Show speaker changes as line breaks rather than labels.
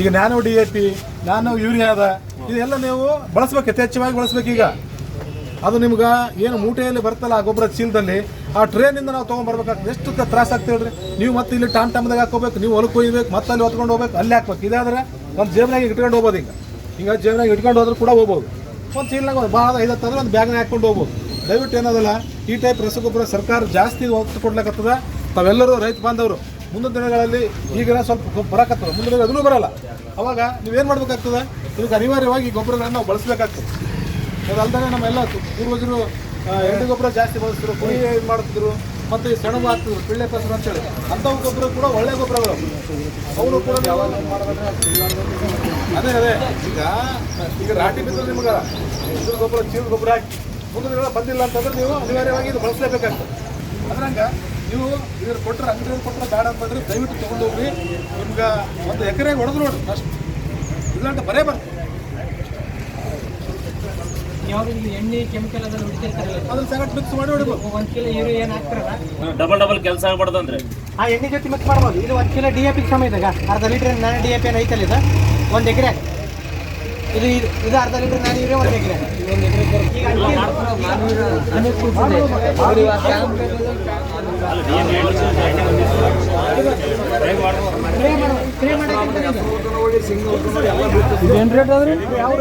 ಈಗ ನಾನು D A P ನಾನು ಯೂರಿಯಾ ಅದ, ಇದೆಲ್ಲ ನೀವು ಬಳಸ್ಬೇಕು, ಯಥೇಚ್ಛವಾಗಿ ಬಳಸ್ಬೇಕು ಈಗ. ಅದು ನಿಮ್ಗೆ ಏನು ಮೂಟೆಯಲ್ಲಿ ಬರ್ತಲ್ಲ ಆ ಗೊಬ್ಬರ ಚೀಲದಲ್ಲಿ, ಆ ಟ್ರೇನಿಂದ ನಾವು ತೊಗೊಂಡ್ಬರ್ಬೇಕಾಗ್ತದೆ ಎಷ್ಟು ತ್ರಾಸ ಆಗ್ತದೆ ಹೇಳ್ರಿ. ನೀವು ಮತ್ತೆ ಇಲ್ಲಿ ಟಾಮ್ ಟಮ್ದಾಗ ಹಾಕೋಬೇಕು, ನೀವು ಹೊಲಕ್ಕೆ ಒಯ್ಬೇಕು, ಮತ್ತೆ ಅಲ್ಲಿ ಹೊತ್ಕೊಂಡು ಹೋಗ್ಬೇಕು, ಅಲ್ಲಿ ಹಾಕ್ಬೇಕು. ಇದಾದ್ರೆ ಒಂದು ಜೇಬ್ನಾಗ ಇಟ್ಕೊಂಡು ಹೋಗ್ಬೋದು ಈಗ. ಈಗ ಜೇಬ್ನಾಗ ಇಟ್ಕೊಂಡು ಹೋದ್ರೆ ಕೂಡ ಹೋಗ್ಬೋದು. ಒಂದು ಚೀಲನಾಗ ಒಂದು ಭಾಳ ಐದತ್ತು ಅಂದ್ರೆ ಒಂದು ಬ್ಯಾಗ್ನಾಗ ಹಾಕ್ಕೊಂಡು ಹೋಗ್ಬೋದು. ದಯವಿಟ್ಟು ಏನದಲ್ಲ, ಈ ಟೈಪ್ ರಸಗೊಬ್ಬರ ಸರ್ಕಾರ ಜಾಸ್ತಿ ಒತ್ತು ಕೊಡ್ಲಿಕ್ಕತ್ತದ ತಾವೆಲ್ಲರೂ ರೈತ ಬಾಂಧವರು ಮುಂದಿನ ದಿನಗಳಲ್ಲಿ ಈಗ ಸ್ವಲ್ಪ ಬರಕತ್ತದ. ಮುಂದಿನ ದಿನ ಅದನ್ನೂ ಬರಲ್ಲ. ಅವಾಗ ನೀವೇನು ಮಾಡಬೇಕಾಗ್ತದೆ? ಇದಕ್ಕೆ ಅನಿವಾರ್ಯವಾಗಿ ಗೊಬ್ಬರಗಳನ್ನು ನಾವು ಬಳಸಬೇಕಾಗ್ತದೆ. ಅದಲ್ಲದೆ ನಮ್ಮೆಲ್ಲ ಪೂರ್ವಜರು ಎಣ್ಣೆ ಗೊಬ್ಬರ ಜಾಸ್ತಿ ಬಳಸ್ತಿದ್ರು, ಕುರಿ ಇದು ಮಾಡ್ತಿದ್ರು, ಮತ್ತು ಈ ಸೆಣಬು ಹಾಕ್ತಿದ್ರು, ಪಿಳ್ಳೆ ಪಸರು ಅಂತೇಳಿ. ಅಂಥವು ಗೊಬ್ಬರ ಕೂಡ ಒಳ್ಳೆ ಗೊಬ್ಬರಗಳು. ಅವನು ಕೂಡ ಅದೇ ಅದೇ. ಈಗ ಈಗ ರಾಟಿ ಬಿದ್ದರೆ ನಿಮ್ಗೆ ಇದ್ರ ಗೊಬ್ಬರ ಚೀಲ ಗೊಬ್ಬರ ಹಾಕಿ ಮುಂದಿನ ದಿನ ಬಂದಿಲ್ಲ ಅಂತಂದ್ರೆ ನೀವು ಅನಿವಾರ್ಯವಾಗಿ ಇದು ಬಳಸಲೇಬೇಕಾಗ್ತದೆ. ಅದ್ರಂಗ ನೀವು ಇದ್ರ ಕೊಟ್ಟರೆ ಅಂಗಡಿಯವ್ರು ಕೊಟ್ಟರೆ ಬೇಡ ಅಂತಂದ್ರೆ ದಯವಿಟ್ಟು ತೊಗೊಂಡು ಹೋಗಿ ನಿಮ್ಗೆ ಒಂದು ಎಕರೆಗೆ ಹೊಡೆದು ನೋಡ್ರಿ ಫಸ್ಟ್ ಇಲ್ಲಾಂತ ಬರೇ ಬರ್ತದೆ
ಯಾವಾಗ ಇಲ್ಲಿ ಎಣ್ಣೆ ಕೆಮಿಕಲ್ ಅದನ್ನು ಹೊಡಿತಿರ್ತಾರಲ್ಲ
ಅದ್ರ ಸಂಗಟ್ ಮಿಕ್ಸ್ ಮಾಡಿ ಹೊಡಿಬೋದು
ಒಂದು ಕಿಲೋ ಯೂರಿಯಾ ಏನು ಹಾಕ್ತಾರಲ್ಲ?
ಡಬಲ್ ಡಬಲ್ ಕೆಲಸ ಆಗ್ಬಾರ್ದಂದ್ರೆ
ಆ ಎಣ್ಣೆ ಜೊತೆ ಮಿಕ್ಸ್ ಮಾಡ್ಬೋದು. ಇದು ಒಂದು ಕಿಲೋ ಡಿ ಎ ಪಿ ಸಮ ಇದಾಗ ಅರ್ಧ ಲೀಟರ್ ನಾನು ಡಿ ಎ ಪಿ ಐತಲ್ಲ ಇದು? ಒಂದು ಎಕರೆ. ಇದು ಇದು ಇದು ಅರ್ಧ ಲೀಟರ್ ನಾನು ಯೂರಿಯಾ ಒಂದು ಎಕರೆ. ಒಂದು ಎಕರೆ ಈಗ
ಏನು ರೇಟ್ ಅದ್ರಿ ಯಾವ